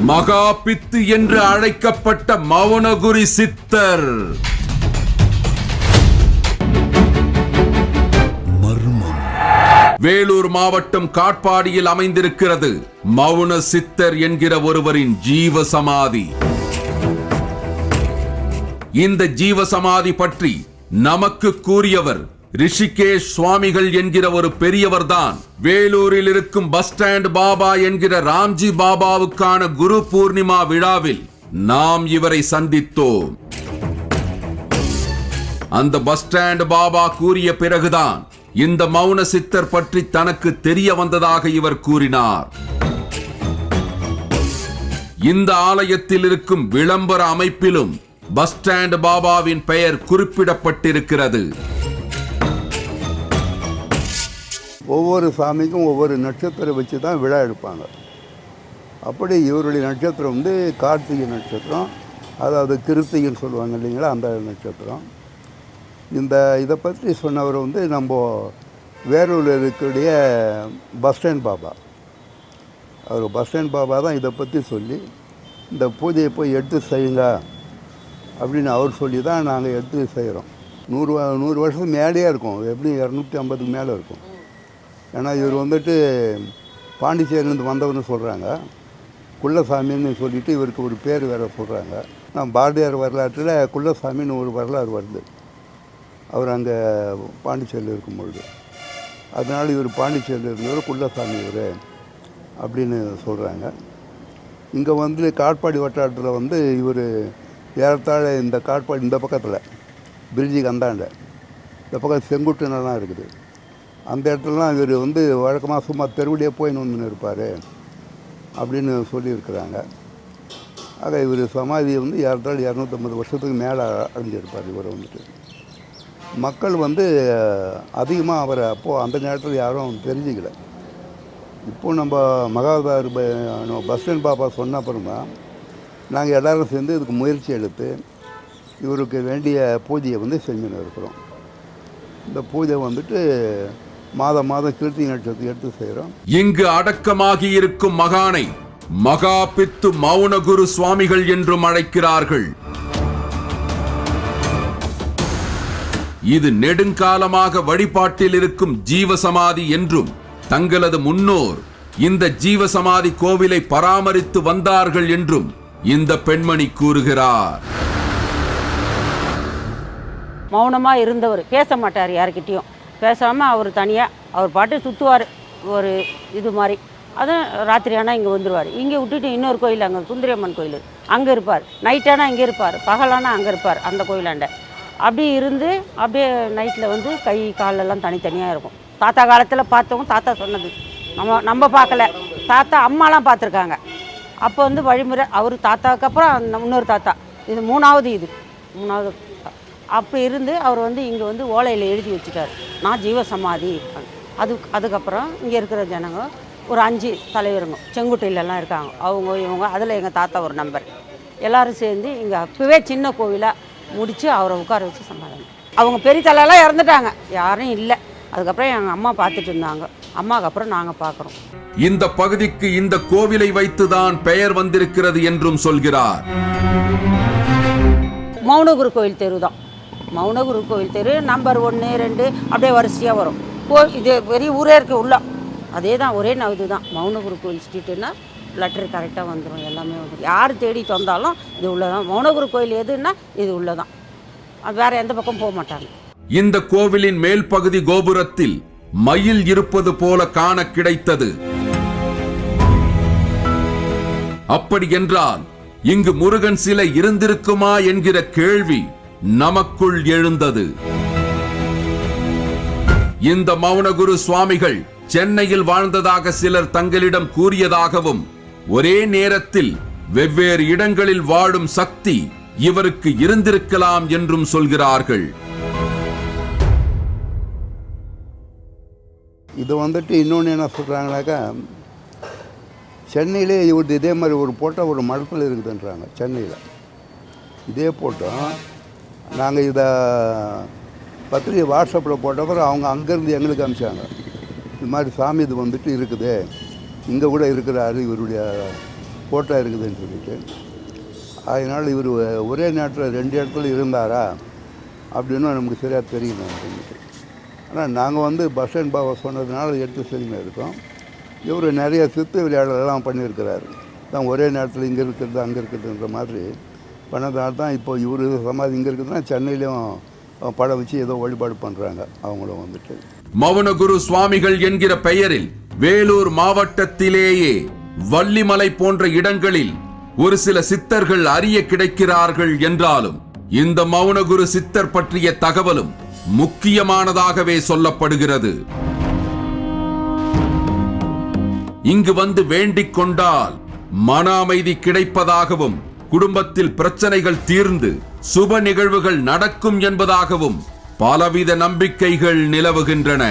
மகா பித்து என்று அழைக்கப்பட்ட மௌனகுரி சித்தர். வேலூர் மாவட்டம் காட்பாடியில் அமைந்திருக்கிறது மௌன சித்தர் என்கிற ஒருவரின் ஜீவ சமாதி இந்த ஜீவ சமாதி பற்றி நமக்கு கூறியவர் ரிஷிகேஷ் சுவாமிகள் என்கிற ஒரு பெரியவர்தான். வேலூரில் இருக்கும் பஸ் ஸ்டாண்ட் பாபா என்கிற ராம்ஜி பாபாவுக்கான குரு பூர்ணிமா விழாவில் நாம் இவரை சந்தித்தோம். அந்த பஸ் ஸ்டாண்ட் பாபா கூறிய பிறகுதான் இந்த மௌன சித்தர் பற்றி தனக்கு தெரிய வந்ததாக இவர் கூறினார். இந்த ஆலயத்தில் இருக்கும் விளம்பர அமைப்பிலும் பஸ் ஸ்டாண்ட் பாபாவின் பெயர் குறிப்பிடப்பட்டிருக்கிறது. ஒவ்வொரு சாமிக்கும் ஒவ்வொரு நட்சத்திரம் வச்சு தான் விழா எடுப்பாங்க. அப்படி இவருடைய நட்சத்திரம் வந்து கார்த்திகை நட்சத்திரம் அதாவது கிருத்திகைன்னு சொல்லுவாங்க இல்லைங்களா அந்த நட்சத்திரம். இந்த இதை பற்றி சொன்னவர் வந்து நம்ம வேலூரில் இருக்கக்கூடிய பஸ் ஸ்டாண்ட் பாபா. அவர் பஸ் ஸ்டாண்ட் பாபா தான் இதை பற்றி சொல்லி இந்த பூஜையை போய் எடுத்து செய்யுங்க அப்படின்னு அவர் சொல்லி தான் நாங்கள் எடுத்து செய்கிறோம் நூறு நூறு வருஷத்துக்கு மேலேயே இருக்கும். எப்படியும் இரநூத்தி ஐம்பதுக்கு மேலே இருக்கும். ஏன்னா இவர் வந்துட்டு பாண்டிச்சேரியிலேருந்து வந்தவர்னு சொல்கிறாங்க குள்ளசாமின்னு சொல்லிட்டு இவருக்கு ஒரு பேர் வேறு சொல்கிறாங்க நான் பாரதியார் வரலாற்றில் குள்ளசாமின்னு ஒரு வரலாறு வருது. அவர் அங்கே பாண்டிச்சேரியில் இருக்கும்பொழுது. அதனால் இவர் பாண்டிச்சேரியில் இருந்தவர் குள்ளசாமி இவர் அப்படின்னு சொல்கிறாங்க இங்கே வந்து காட்பாடி வட்டாரத்தில் வந்து இவர் ஏறத்தாழ இந்த காட்பாடி இந்த பக்கத்தில் பிரிட்ஜுக்கு அந்தாண்ட இந்த பக்கம் செங்குட்டுனெல்லாம் இருக்குது. அந்த இடத்துலலாம் இவர் வந்து வழக்கமாக சும்மா தெருவுலேயே போய் வந்து இருப்பார் அப்படின்னு சொல்லியிருக்கிறாங்க. ஆக இவர் சமாதி வந்து ஏறத்தாழ இரநூத்தம்பது வருஷத்துக்கு மேலே அடைஞ்சிருப்பார் இவர் வந்துட்டு. மக்கள் வந்து அதிகமாக அவரை அப்போது அந்த நேரத்தில் யாரும் தெரிஞ்சுக்கல. இப்போ நம்ம மகாதார் பஸ் ஸ்டாண்ட் பாப்பா சொன்ன அப்புறமா நாங்கள் எல்லோரும் சேர்ந்து இதுக்கு முயற்சி எடுத்து இவருக்கு வேண்டிய பூஜையை வந்து செஞ்சுன்னு இருக்கிறோம். இந்த பூஜை வந்துட்டு மாதம் மாதம் கீர்த்தி நட்சத்திரம் எடுத்து செய்கிறோம். இங்கு அடக்கமாகி இருக்கும் மகானை மகா பித்து மௌனகுரு சுவாமிகள் என்றும் அழைக்கிறார்கள். இது நெடுங்காலமாக வழிபாட்டில் இருக்கும் ஜீவசமாதி என்றும் தங்களது முன்னோர் இந்த ஜீவசமாதி கோவிலை பராமரித்து வந்தார்கள் என்றும் இந்த பெண்மணி கூறுகிறார். மௌனமாக இருந்தவர் பேச மாட்டார் யாருக்கிட்டேயும் பேசாமல் அவர் தனியாக அவர் பாட்டு சுற்றுவார் ஒரு இது மாதிரி. அதுவும் ராத்திரி ஆனால் இங்கே வந்துடுவார் இங்கே விட்டுட்டு இன்னொரு கோயில் அங்கே சுந்தரியம்மன் கோயில். அங்கே இருப்பார். நைட்டானா இங்கே இருப்பார். பகலானா அங்கே இருப்பார் அந்த கோயிலாண்ட. அப்படி இருந்து அப்படியே நைட்டில் வந்து கை காலெல்லாம் தனித்தனியாக இருக்கும். தாத்தா காலத்தில் பார்த்தவங்க தாத்தா சொன்னது. நம்ம நம்ம பார்க்கல. தாத்தா அம்மாலாம் பார்த்துருக்காங்க. அப்போ வந்து வழிமுறை அவர் தாத்தாவுக்கு அப்புறம் இன்னொரு தாத்தா. இது மூணாவது இது. மூணாவது அப்படி இருந்து அவர் வந்து இங்கே வந்து ஓலையில் எழுதி வச்சுட்டார். நான் ஜீவசமாதி. அது அதுக்கப்புறம் இங்கே இருக்கிற ஜனங்க ஒரு அஞ்சு தலைவருங்க. செங்குட்டையிலலாம் இருக்காங்க. அவங்க இவங்க அதில் எங்கள் தாத்தா ஒரு நம்பர் எல்லாரும் சேர்ந்து இங்கே அப்போவே சின்ன கோவிலாக முடித்து அவரை உட்கார வச்சு சமாதானம். அவங்க பெரிய தலையெல்லாம் இறந்துட்டாங்க. யாரும் இல்லை. அதுக்கப்புறம் எங்கள் அம்மா பார்த்துட்டு இருந்தாங்க. அம்மாவுக்கு அப்புறம் நாங்கள் பார்க்குறோம். இந்த பகுதிக்கு இந்த கோவிலை வைத்துதான் பெயர் வந்திருக்கிறது என்றும் சொல்கிறார். மௌனகுரு கோயில் தெரு தான் மௌனகுரு கோயில் தெரு நம்பர் ஒன்று ரெண்டு அப்படியே வரிசையாக வரும். கோ இது பெரிய ஊரே இருக்கு உள்ள. அதே தான் ஒரே ந- இதுதான். மௌனகுரு கோயில் ஸ்ட்ரீட்டுன்னா லெட்டர் கரெக்டாக வந்துடும் எல்லாமே வந்துடும் யார் தேடி தந்தாலும் இது உள்ளதான். மௌனகுரு கோயில் எதுன்னா இது உள்ளதான். தான் வேறு எந்த பக்கம் போக மாட்டாங்க. இந்த கோவிலின் மேல் பகுதி கோபுரத்தில் மயில் இருப்பது போல காண கிடைத்தது. அப்படி என்றால் இங்கு முருகன் சிலை இருந்திருக்குமா என்கிற கேள்வி நமக்குள் எழுந்தது. இந்த மௌனகுரு சுவாமிகள் சென்னையில் வாழ்ந்ததாக சிலர் தங்களிடம் கூறியதாகவும் ஒரே நேரத்தில் வெவ்வேறு இடங்களில் வாழும் சக்தி இவருக்கு இருந்திருக்கலாம் என்றும் சொல்கிறார்கள். இது வந்துட்டு இன்னொன்று என்ன சொல்கிறாங்கனாக்கா சென்னையிலே இவர் இதே மாதிரி ஒரு போட்டோ ஒரு மடத்தில் இருக்குதுன்றாங்க சென்னையில். இதே போட்டோ நாங்கள் இதை பத்திரிகை வாட்ஸ்அப்பில் போட்டப்பறம் அவங்க அங்கேருந்து எங்களுக்கு அனுப்பிச்சாங்க. இது மாதிரி சாமி இது வந்துட்டு இருக்குது. இங்கே கூட இருக்கிறாரு இவருடைய ஃபோட்டோ இருக்குதுன்னு சொல்லிட்டு. அதனால் இவர் ஒரே நேரத்தில் ரெண்டு இடத்துல இருந்தாரா? அப்படின்னு நமக்கு சரியாக தெரியல அப்படின்ட்டு. ஆனால் நாங்கள் வந்து பஸ் அண்ட் பாபா சொன்னதுனால எடுத்து சரிமை இருக்கோம். இவர் நிறைய சித்து விளையாடலாம் பண்ணியிருக்கிறாரு. தான் ஒரே நேரத்தில் இங்கே இருக்கிறது அங்கே இருக்கிறதுன்ற மாதிரி. பண்ணதால் தான். இப்போ இவர் சமாதி இங்கே இருக்குதுன்னா சென்னையிலையும் படம் வச்சு ஏதோ வழிபாடு பண்ணுறாங்க அவங்களும் வந்துட்டு. மௌனகுரு சுவாமிகள் என்கிற பெயரில் வேலூர் மாவட்டத்திலேயே வள்ளிமலை போன்ற இடங்களில் ஒரு சில சித்தர்கள் அறிய கிடைக்கிறார்கள் என்றாலும் இந்த மௌனகுரு சித்தர் பற்றிய தகவலும் முக்கியமானதாகவே சொல்லப்படுகிறது. இங்கு வந்து வேண்டிக் கொண்டால் மன அமைதி கிடைப்பதாகவும் குடும்பத்தில் பிரச்சனைகள் தீர்ந்து சுப நிகழ்வுகள் நடக்கும் என்பதாகவும் பலவித நம்பிக்கைகள் நிலவுகின்றன.